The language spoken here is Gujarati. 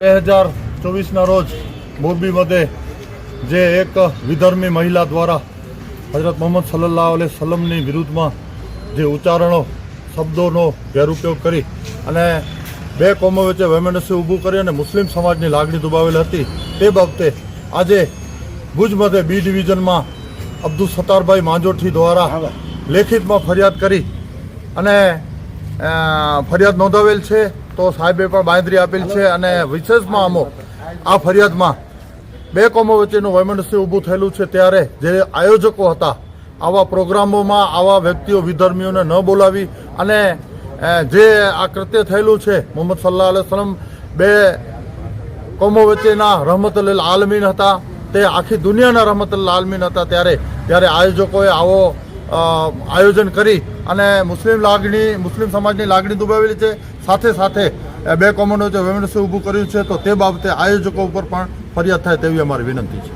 બે હજાર ચોવીસના રોજ મોરબી મધ્યે જે એક વિધર્મી મહિલા દ્વારા હજરત મોહમ્મદ સલ્લાહ અલૈહ સલમની વિરુદ્ધમાં જે ઉચ્ચારણો શબ્દોનો ગેરઉપયોગ કરી અને બે કોમો વચ્ચે વૈમનસ્ય ઊભું કરી અને મુસ્લિમ સમાજની લાગણી દુબાવેલી હતી તે બાબતે આજે ભુજ મધ્યે બી ડિવિઝનમાં અબ્દુલ સત્તારભાઈ માંજોઠી દ્વારા લેખિતમાં ફરિયાદ કરી અને ફરિયાદ નોંધાવેલ છે. તો સાહેબે પણ બાંધરી આપેલ છે અને વિશેષમાં અમો આ ફરિયાદમાં બે કોમો વચ્ચેનું વૈમનસ્ય ઊભું થયેલું છે ત્યારે જે આયોજકો હતા, આવા પ્રોગ્રામોમાં આવા વ્યક્તિઓ વિધર્મીઓને ન બોલાવી અને જે આ કૃત્ય થયેલું છે, મોહમ્મદ સલ્લાહ વસલ્લમ બે કોમો વચ્ચેના રહમતુલ આલમીન હતા, તે આખી દુનિયાના રહમતુલ આલમીન હતા ત્યારે ત્યારે આયોજકોએ આવો આયોજન કરી અને મુસ્લિમ લાગણી, મુસ્લિમ સમાજની લાગણી દુભાવેલી છે. સાથે સાથે બે કોમનવેલ્થ જે વેમનસ્ય ઊભું કર્યું છે, તો તે બાબતે આયોજકો ઉપર પણ ફરિયાદ થાય તેવી અમારી વિનંતી છે.